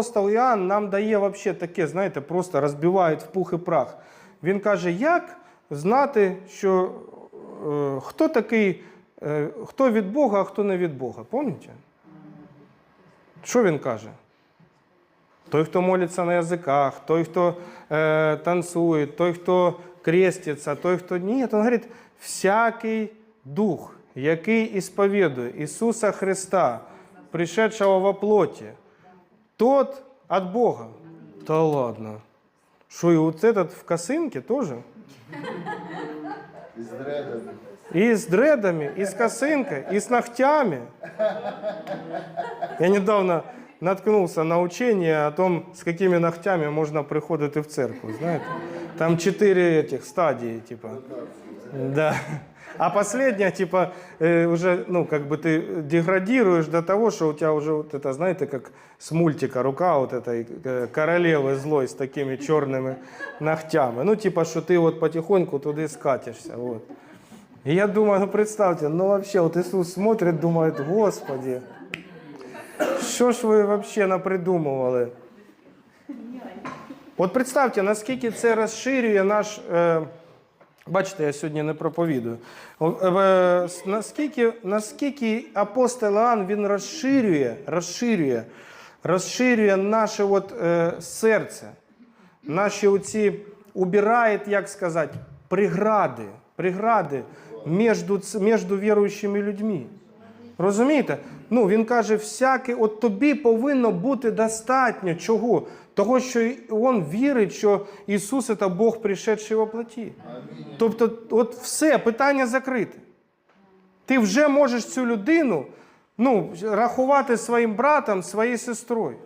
апостол Іоанн нам дає вообще таке, знаєте, просто розбивають в пух і прах. Він каже, як знати, що е, хто такий, е, хто від Бога, а хто не від Бога. Пам'ятаєте? Що він каже? Той, хто молиться на язиках, той, хто е, танцює, той, хто креститься, той, хто ні. Він говорить, всякий дух, який ісповідує Ісуса Христа, пришедшего во плоті, тот от Бога. Та ладно. Що і вот этот в косинке тоже? Із дредами. И с дредами, и с косынкой, и с ногтями. Я недавно наткнулся на учение о том, с какими ногтями можно приходити в церковь, знаете. Там четыре этих стадии, типа. Да. А последняя, типа, э, уже, ну, как бы ты деградируешь до того, что у тебя уже вот это, знаете, как с мультика рука вот этой э, королевы злой с такими черными ногтями. Ну, типа, что ты вот потихоньку туда скатишься, вот. И я думаю, ну представьте, ну вообще, вот Иисус смотрит, думает, Господи, що ж ви вообще напридумували? От представте, наскільки це розширює наш. Е, бачите, я сьогодні не проповідую. Е, е, наскільки, наскільки апостол Іоанн, він розширює, розширює, розширює наше от, е, серце, наші оці убирає, як сказати, прегради, прегради між, між віруючими людьми. Розумієте? Ну, він каже, всяке, от тобі повинно бути достатньо чого? Того, що він вірить, що Ісус це Бог, пришедший во плоті. Тобто, от все, питання закрите. Ти вже можеш цю людину ну, рахувати своїм братом, своєю сестрою.